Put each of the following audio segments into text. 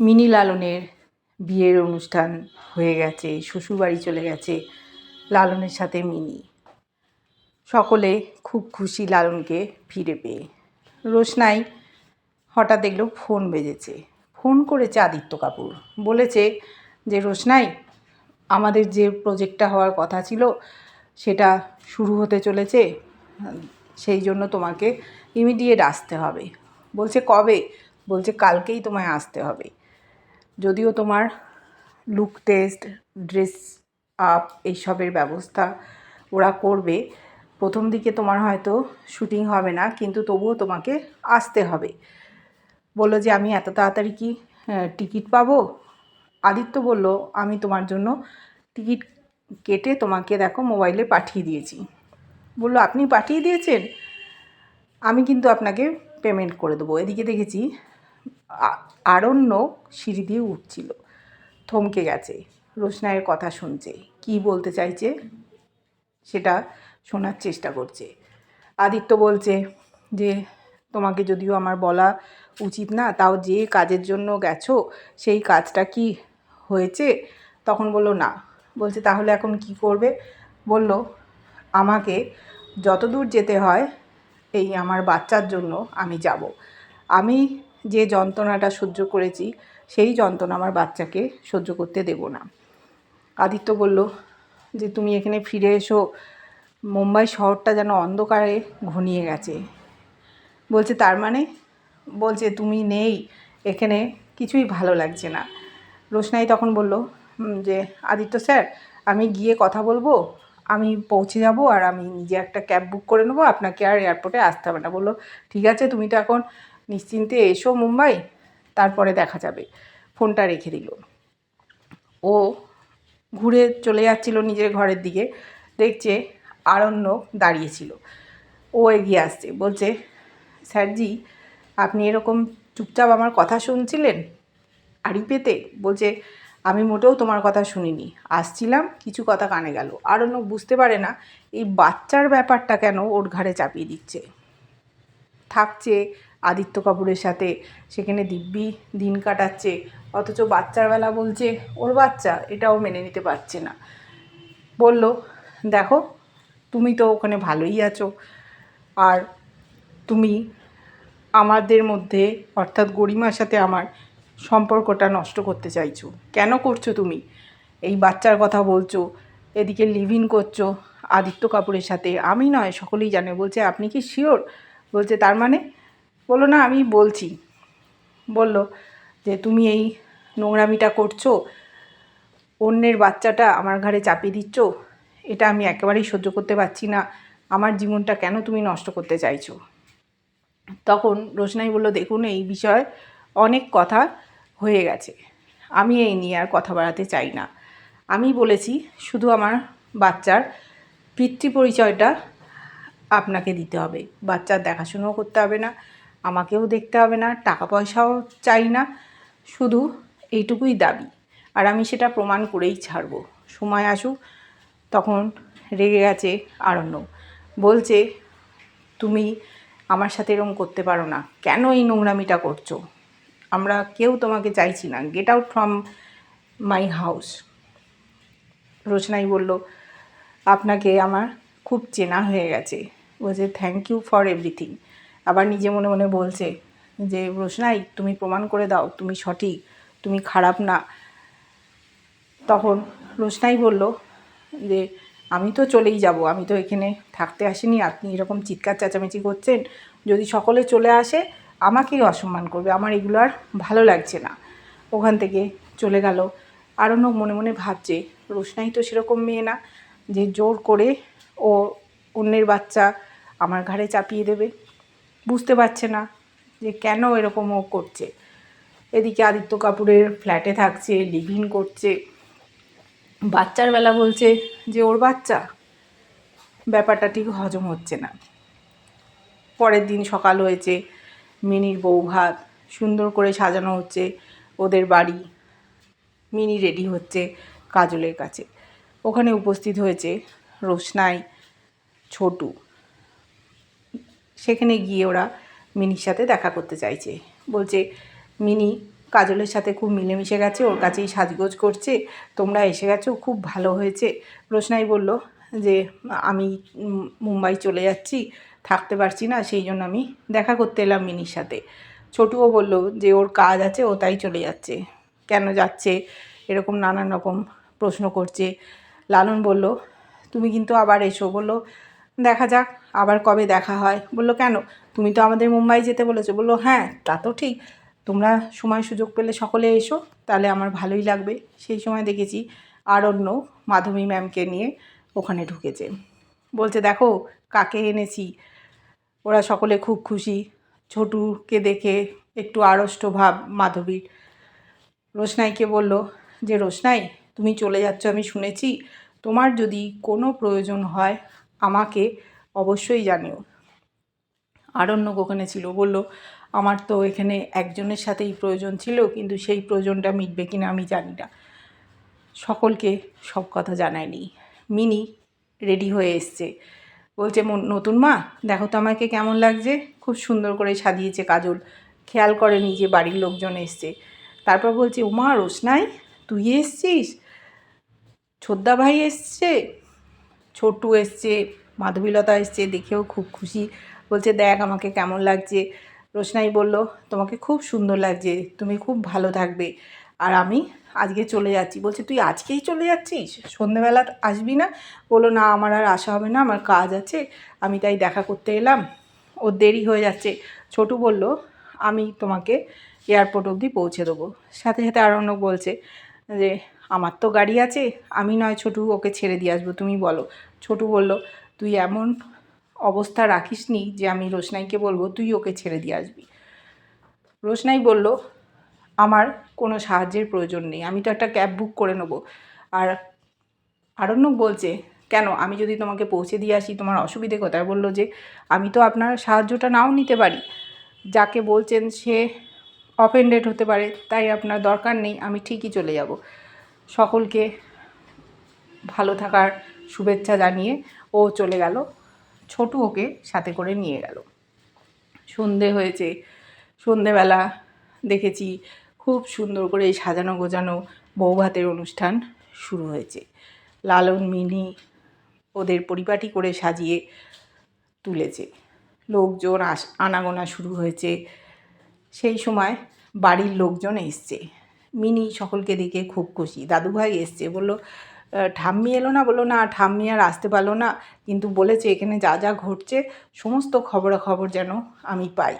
Mini লালনের বিয়ের অনুষ্ঠান হয়ে গেছে, শ্বশুরবাড়ি চলে গেছে লালনের সাথে মিনি। সকলে খুব খুশি লালনকে ফিরে পেয়ে। রোশনাই হঠাৎ দেখল ফোন বেজেছে। ফোন করেছে আদিত্য কাপুর। বলেছে যে, রোশনাই, আমাদের যে প্রজেক্টটা হওয়ার কথা ছিল, সেটা শুরু হতে চলেছে, সেই জন্য তোমাকে ইমিডিয়েট আসতে হবে। বলছে, কবে? বলছে, কালকেই তোমায় আসতে হবে। যদিও তোমার লুক টেস্ট ড্রেস আপ এইসবের ব্যবস্থা ওরা করবে। প্রথম দিকে তোমার হয়তো শুটিং হবে না, কিন্তু তবুও তোমাকে আসতে হবে। বলল যে, আমি এত তাড়াতাড়ি কি টিকিট পাবো? আদিত্য বলল, আমি তোমার জন্য টিকিট কেটে তোমাকে দেখো মোবাইলে পাঠিয়ে দিয়েছি। বলল, আপনি পাঠিয়ে দিয়েছেন? আমি কিন্তু আপনাকে পেমেন্ট করে দেবো। এদিকে দেখেছি আরণ্যক সিঁড়ি দিয়ে উঠছিল। থমকে গেছে। রোশনায়ের কথা শুনছে। কি বলতে চাইছে? সেটা শোনার চেষ্টা করছে। আদিত্য বলছে যে, তোমাকে যদিও আমার বলা উচিত না, তাও যে কাজের জন্য গেছো, সেই কাজটা কি হয়েছে? তখন বলল, না। বলছে, তাহলে এখন কি করবে? বলল, আমাকে যতদূর যেতে হয়, এই আমার বাচ্চার জন্য আমি যাব। আমি যে যন্ত্রণাটা সহ্য করেছি, সেই যন্ত্রণা আমার বাচ্চাকে সহ্য করতে দেব না। আদিত্য বলল, যে তুমি এখানে ফিরে এসো। মুম্বাই শহরটা যেন অন্ধকারে ঘনিয়ে গেছে। বলছে, তার মানে? বলছে, তুমি নেই। এখানে কিছুই ভালো লাগছে না। রোশনাই তখন বলল যে আদিত্য স্যার, আমি গিয়ে কথা বলব? আমি পৌঁছে যাব আর আমি নিজে একটা ক্যাব বুক করে নেব। আপনাকে আর এয়ারপোর্টে আসতে হবে না। বলল, ঠিক আছে, তুমি তো এখন নিশ্চিন্তে এসো মুম্বাই, তারপরে দেখা যাবে। ফোনটা রেখে দিল। ও ঘুরে চলে যাচ্ছিল নিজের ঘরের দিকে। দেখছে আরণ্য দাঁড়িয়েছিল। ও এগিয়ে আসছে। বলছে, স্যারজি, আপনি এরকম চুপচাপ আমার কথা শুনছিলেন? আড়ি পেতে? বলছে, আমি মোটেও তোমার কথা শুনিনি। আসছিলাম, কিছু কথা কানে গেল। আরণ্য বুঝতে পারে না এই বাচ্চার ব্যাপারটা কেন ওর ঘাড়ে চাপিয়ে দিচ্ছে। থাকছে আদিত্য কাপুরের সাথে। সেখানে দিব্যি দিন কাটাচ্ছে। অথচ বাচ্চার বেলা বলছে, ওর বাচ্চা, এটাও মেনে নিতে পারছে না। বলল, দেখো, তুমি তো ওখানে ভালোই আছো। আর তুমি আমাদের মধ্যে, অর্থাৎ গরিমার সাথে আমার সম্পর্কটা নষ্ট করতে চাইছো। কেন করছ তুমি? এই বাচ্চার কথা বলছো, এদিকে লিভ ইন করছ আদিত্য কাপুরের সাথে। আমি নয়, সকলেই জানে। বলছে, আপনি কি শিওর বলছে, তার মানে বলল, না, আমি বলছি। বলল যে, তুমি এই নোংরামিটা করছ, অন্যের বাচ্চাটা আমার ঘাড়ে চাপিয়ে দিচ্ছ, এটা আমি একেবারেই সহ্য করতে পারছি না। আমার জীবনটা কেন তুমি নষ্ট করতে চাইছো? তখন রোশনাই বলল, দেখুন, এই বিষয়ে অনেক কথা হয়ে গেছে। আমি এই নিয়ে আর কথা বাড়াতে চাই না। আমি বলেছি, শুধু আমার বাচ্চার পিতৃ পরিচয়টা আপনাকে দিতে হবে। বাচ্চার দেখাশোনাও করতে হবে না। আমাকেও দেখতে হবে না টাকা পয়সাও চাই না, শুধু এইটুকুই দাবি। আর আমি সেটা প্রমাণ করেই ছাড়বো। সময় আসুক, তখন রেগে গেছে আরণ্য। বলছে, তুমি আমার সাথে এরকম করতে পারো না। কেন এই নোংরামিটা করছ? আমরা কেউ তোমাকে চাইছি না। Get out from my house Roshnai বলল, আপনাকে আমার খুব চেনা হয়ে গেছে। বলছে থ্যাংক ইউ ফর এভরিথিং আবার নিজে মনে মনে বলছে যে, রোশনাই, তুমি প্রমাণ করে দাও, তুমি সঠিক, তুমি খারাপ না। তখন রোশনাই বলল যে, আমি তো চলেই যাব, আমি তো এখানে থাকতে আসিনি, আপনি এরকম চিৎকার চেঁচামেচি করছেন, যদি সকলে চলে আসে, আমাকেই অসম্মান করবে, আমার এগুলো আর ভালো লাগছে না। ওখান থেকে চলে গেল। আরণ্যক মনে মনে ভাবছে, রোশনাই তো সেরকম মেয়ে না, যে জোর করে ও অন্যের বাচ্চা আমার ঘাড়ে চাপিয়ে দেবে। বুঝতে পারছে না যে কেন এরকম ও করছে। এদিকে আদিত্য কাপুরের ফ্ল্যাটে থাকছে লিভ করছে। বাচ্চার বেলা বলছে যে, ওর বাচ্চা? ব্যাপারটা ঠিক হজম হচ্ছে না। পরের দিন সকাল হয়েছে, মিনির বউ ভাত সুন্দর করে সাজানো হচ্ছে, ওদের বাড়ি। মিনি রেডি হচ্ছে কাজলের কাছে। ওখানে উপস্থিত হয়েছে রোশনাই, ছোটু। সেখানে গিয়ে ওরা মিনির সাথে দেখা করতে চাইছে। বলছে, মিনি, কাজলের সাথে খুব মিলেমিশে গেছে, ওর কাছেই সাজগোজ করছে, তোমরা এসে গেছো, খুব ভালো হয়েছে। রোশনাই বলল যে, আমি মুম্বাই চলে যাচ্ছি, থাকতে পারছি না, সেই জন্য আমি দেখা করতে এলাম মিনির সাথে। ছোটুও বলল যে, ওর কাজ আছে, ও তাই চলে যাচ্ছে। কেন যাচ্ছে? এরকম নানান রকম প্রশ্ন করছে। লালন বলল, তুমি কিন্তু আবার এসো। বলল দেখা যাক আবার কবে দেখা হয়। বলল, কেন? তুমি তো আমাদের মুম্বাই যেতে বলেছ। বলল হ্যাঁ তা তো ঠিক। তোমরা সময় সুযোগ পেলে সকলে এসো, তাহলে আমার ভালোই লাগবে। সেই সময় দেখেছি আরণ্য মাধবী ম্যামকে নিয়ে ওখানে ঢুকেছে। বলছে, দেখো, কাকে এনেছি? ওরা সকলে খুব খুশি। ছোটুকে দেখে একটু আড়ষ্ট ভাব মাধবীর। রোশনাইকে বলল, যে রোশনাই, তুমি চলে যাচ্ছ আমি শুনেছি। তোমার যদি কোনো প্রয়োজন হয় আমাকে অবশ্যই জানিও। আরণ্যক ওখানে ছিল, বলল, আমার তো এখানে একজনের সাথেই প্রয়োজন ছিল, কিন্তু সেই প্রয়োজনটা মিটবে কিনা আমি জানি না। সকলকে সব কথা জানায়নি। মিনি রেডি হয়ে এসছে। বলছে "মন- নতুন মা? দেখো তো আমাকে কেমন লাগছে। খুব সুন্দর করে সাজিয়েছে কাজল। খেয়াল করেনি যে বাড়ির লোকজন এসছে। তারপর বলছে, উমা, রোশনাই, তুই এসছিস? ছোদ্দা ভাই এসছে? ছোটু এসছে, মাধবীলতা এসছে, দেখেও খুব খুশি। বলছে, দেখ আমাকে কেমন লাগছে। রোশনাই বলল, তোমাকে খুব সুন্দর লাগছে, তুমি খুব ভালো থাকবে। আর আমি আজকে চলে যাচ্ছি। বলছে, তুই আজকেই চলে যাচ্ছিস? সন্ধেবেলা আসবি না? বলল, না, আমার আর আসা হবে না, আমার কাজ আছে, আমি তাই দেখা করতে এলাম। ওর দেরি হয়ে যাচ্ছে। ছোটু বলল, আমি তোমাকে এয়ারপোর্ট অবধি পৌঁছে দেবো। সাথে সাথে আরণ্যক বলছে যে আমার তো গাড়ি আছে, আমি নয় ছোটু, ওকে ছেড়ে দিয়ে আসব, তুমি বলো। ছোটু বলল, তুই এমন অবস্থা রাখিস নি যে আমি রোশনাইকে বলব, তুই ওকে ছেড়ে দিয়ে আসবি। রোশনাই বলল, আমার কোনো সাহায্যের প্রয়োজন নেই, আমি তো একটা ক্যাব বুক করে নেব। আর আরণ্যক বলছে, কেন? আমি যদি তোমাকে পৌঁছে দিয়ে আসি, তোমার অসুবিধে কোথায়? বলল যে, আমি তো আপনার সাহায্যটা নাও নিতে পারি। যাকে বলছেন সে অফেন্ডেড হতে পারে, তাই আপনার দরকার নেই, আমি ঠিকই চলে যাব। সকলকে ভালো থাকার শুভেচ্ছা জানিয়ে ও চলে গেল। ছোটু ওকে সাথে করে নিয়ে গেল। সন্ধে হয়েছে। সন্ধেবেলা দেখেছি খুব সুন্দর করে সাজানো গোজানো বৌভাতের অনুষ্ঠান শুরু হয়েছে। লালন, মিনি ওদের পরিপাটি করে সাজিয়ে তুলেছে। লোকজন আস, আনাগোনা শুরু হয়েছে। সেই সময় বাড়ির লোকজন এসছে। মিনি সকলকে দেখে খুব খুশি। দাদুভাই এসছে, বলল ঠাম্মি এলো না? বলল, না, ঠাম্মি আর আসতে পারল না। কিন্তু বলেছে, এখানে যা যা ঘটছে, সমস্ত খবরাখবর যেন আমি পাই।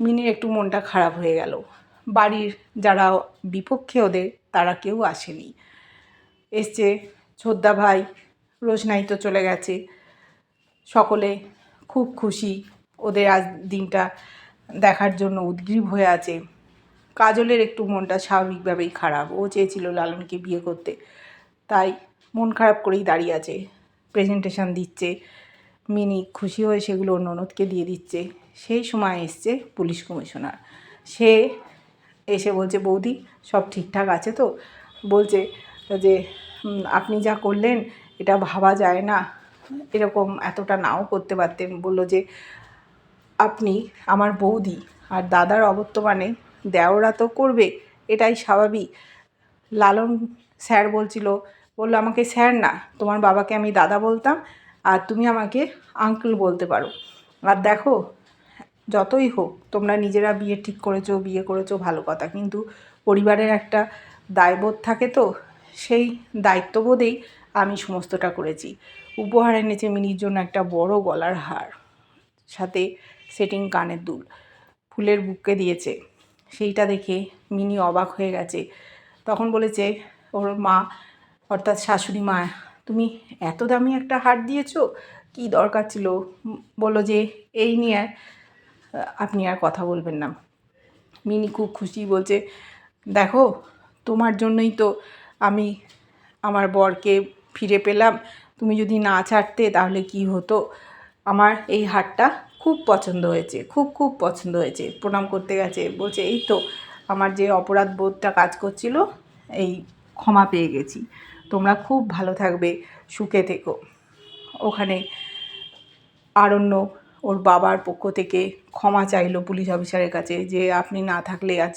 মিনির একটু মনটা খারাপ হয়ে গেল। বাড়ির যারা বিপক্ষে ওদের, তারা কেউ আসেনি। এসছে, ছোদ্দা ভাই, রোশনাই তো চলে গেছে। সকলে খুব খুশি। ওদের আজ দিনটা দেখার জন্য উদ্গ্রীব হয়ে আছে। কাজলের একটু মনটা স্বাভাবিকভাবেই খারাপ। ও চেয়েছিল লালনকে বিয়ে করতে। তাই মন খারাপ করেই দাঁড়িয়ে আছে। প্রেজেন্টেশন দিচ্ছে। মিনি খুশি হয়ে সেগুলো ওর ননদকে দিয়ে দিচ্ছে। সেই সময় এসছে পুলিশ কমিশনার। সে এসে বলছে, বৌদি, সব ঠিকঠাক আছে তো? বলছে যে আপনি যা করলেন, এটা ভাবা যায় না। এরকম এতটা নাও করতে পারতেন। বলল যে, আপনি আমার বৌদি আর দাদার অবর্তমানে দেওরা তো করবে, এটাই স্বাভাবিক। লালন স্যার বলছিল, বলল, আমাকে স্যার না, তোমার বাবাকে আমি দাদা বলতাম, আর তুমি আমাকে আঙ্কেল বলতে পারো। আর দেখো, যতই হোক, তোমরা নিজেরা বিয়ে ঠিক করেছ, বিয়ে করেছ, ভালো কথা। কিন্তু পরিবারের একটা দায়বোধ থাকে তো, সেই দায়িত্ববোধেই আমি সমস্তটা করেছি। উপহার এনেছে মিনির জন্য একটা বড় গলার হার, সাথে সেটিং কানের দুল, ফুলের বুককে দিয়েছে। সেইটা দেখে মিনি অবাক হয়ে গেছে। তখন বলেছে, ওর মা, অর্থাৎ শাশুড়ি মা, তুমি এত দামি একটা হার দিয়েছ? কি দরকার ছিল? বলল যে, এই নিয়ে আপনি আর কথা বলবেন না। মিনি খুব খুশি বলছে, দেখো, তোমার জন্যই তো আমি আমার বরকে ফিরে পেলাম। তুমি যদি না ছাড়তে তাহলে কি হতো? আমার এই হারটা খুব পছন্দ হয়েছে, খুব খুব পছন্দ হয়েছে। প্রণাম করতে গেছে, বলছে, এই তো আমার যে অপরাধ বোধটা কাজ করছিল, এই ক্ষমা পেয়ে গেছি। তোমরা খুব ভালো থাকবে, সুখে থেকো। ওখানে আরণ্য ওর বাবার পক্ষ থেকে ক্ষমা চাইলো পুলিশ অফিসারের কাছে যে, আপনি না থাকলে আজ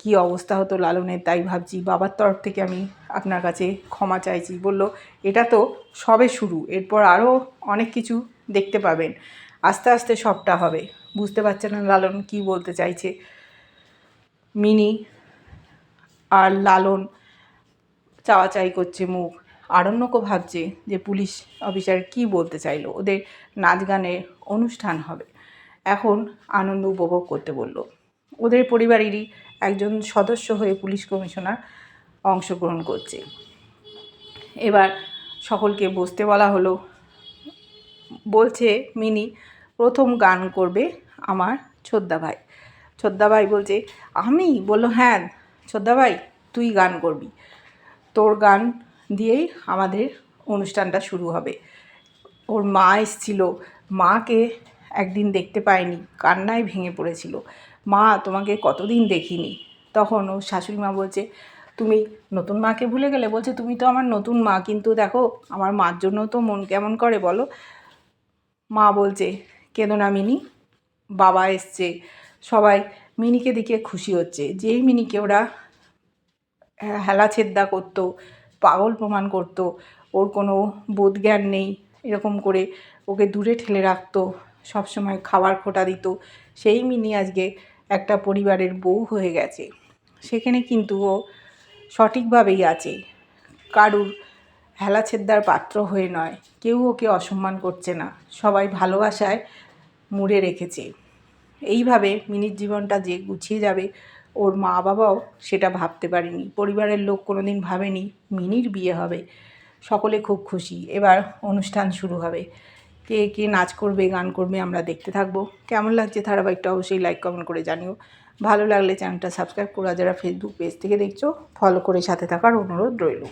কি অবস্থা হতো লালনের? তাই ভাবছি, বাবার তরফ থেকে আমি আপনার কাছে ক্ষমা চাইছি। বলল, এটা তো সবে শুরু, এরপর আরও অনেক কিছু দেখতে পাবেন। আস্তে আস্তে সবটা হবে। বুঝতে পারছে না লালন কি বলতে চাইছে। মিনি আর লালন চাওয়াচাই করছে মুখ। আরণ্যকও ভাবছে যে পুলিশ অফিসার কি বলতে চাইলো। ওদের নাচ গানের অনুষ্ঠান হবে। এখন আনন্দ উপভোগ করতে বলল। ওদের পরিবারেরই একজন সদস্য হয়ে পুলিশ কমিশনার অংশগ্রহণ করছে। এবার সকলকে বসতে বলা হলো বলছে মিনি, প্রথম গান করবে আমার ছোদ্দা ভাই ছোদ্দা ভাই বলছে, আমি? বলল হ্যাঁ ছোদ্দা ভাই তুই গান করবি। তোর গান দিয়েই আমাদের অনুষ্ঠানটা শুরু হবে। ওর মা এসছিল। মাকে একদিন দেখতে পায়নি কান্নায় ভেঙে পড়েছিল। মা, তোমাকে কতদিন দেখিনি? তখন ও শাশুড়ি মা বলছে, তুমি নতুন মাকে ভুলে গেলে? বলছে, তুমি তো আমার নতুন মা, কিন্তু দেখো, আমার মার জন্য তো মন কেমন করে বলো? মা বলছে, কেঁদো না মিনি, বাবা এসছে। সবাই মিনিকে দেখে খুশি হচ্ছে। যেই মিনিকে ওরা হেলা ছেদ্দা করতো, পাগল প্রমাণ করতো, ওর কোনো বোধজ্ঞান নেই, এরকম করে ওকে দূরে ঠেলে রাখতো, সবসময় খাবার খোটা দিত, সেই মিনি আজকে একটা পরিবারের বউ হয়ে গেছে। সেখানে কিন্তু ও সঠিকভাবেই আছে। কারুর হেলাছেদ্দার পাত্র হয়ে নয়। কেউ ওকে অসম্মান করছে না। সবাই ভালোবাসায় মুড়ে রেখেছে। এইভাবে মিনির জীবনটা যে গুছিয়ে যাবে, ওর মা বাবাও সেটা ভাবতে পারেনি। পরিবারের লোক কোনো দিন ভাবেনি মিনির বিয়ে হবে। সকলে খুব খুশি। এবার অনুষ্ঠান শুরু হবে। কে কে নাচ করবে, গান করবে আমরা দেখতে থাকব। কেমন লাগছে ধারাবাহিকটা অবশ্যই লাইক কমেন্ট করে জানিও। ভালো লাগলে চ্যানেলটা সাবস্ক্রাইব করা। যারা ফেসবুক পেজ থেকে দেখছ ফলো করে সাথে থাকার অনুরোধ রইল।